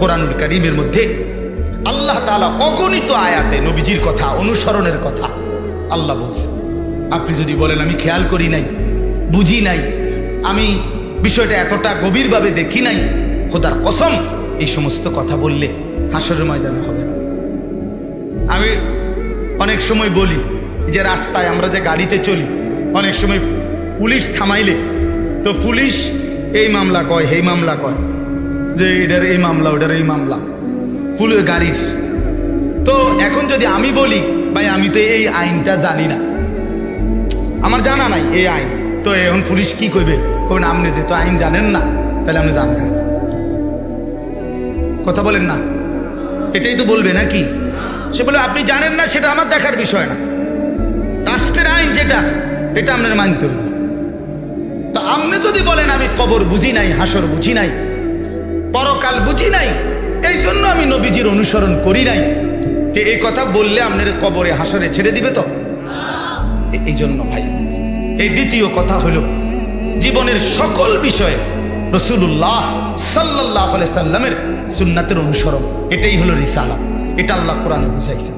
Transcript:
কোরআনুল করিমের মধ্যে আল্লাহ তাআলা অগণিত আয়াতে নবীজির কথা, অনুসরণের কথা আল্লাহ বলছে। আপনি যদি বলেন, আমি খেয়াল করি নাই, বুঝি নাই, আমি বিষয়টা এতটা গভীরভাবে দেখি নাই, খোদার কসম, এই সমস্ত কথা বললে হাসরের ময়দানে হবে না। আমি অনেক সময় বলি যে রাস্তায় আমরা যে গাড়িতে চলি, অনেক সময় পুলিশ থামাইলে, তো পুলিশ এই মামলা কয় এই মামলা কয়। যে এটার এই মামলা, ওটার এই মামলা। ফুল গাড়ির। তো এখন যদি আমি বলি, ভাই, আমি তো এই আইনটা জানি না। আমার জানা নাই এই আইন। তো এখন পুলিশ কি করবে কবেন আপনি যে তো আইন জানেন না, তাহলে আপনি জান না কথা বলেন না। এটাই তো বলবে নাকি? সে বলে, আপনি জানেন না, সেটা আমার দেখার বিষয় না। রাষ্ট্রের আইন যেটা, এটা আপনার মানতে হবে। তা আপনি যদি বলেন, আমি কবর বুঝি নাই, হাসর বুঝি নাই পরকাল বুঝি নাই? এই জন্য আমি নবীজির অনুসরণ করি নাই। এই কথা বললে আপনার কবরে হাসরে ছেড়ে দিবে তো? এই জন্য ভাই, এই দ্বিতীয় কথা হলো, জীবনের সকল বিষয়ে রসুল্লাহ সাল্লাহ সাল্লামের সুন্নাতের অনুসরণ, এটাই হলো রিসালা এটা আল্লাহ কোরআনে বুঝাইছে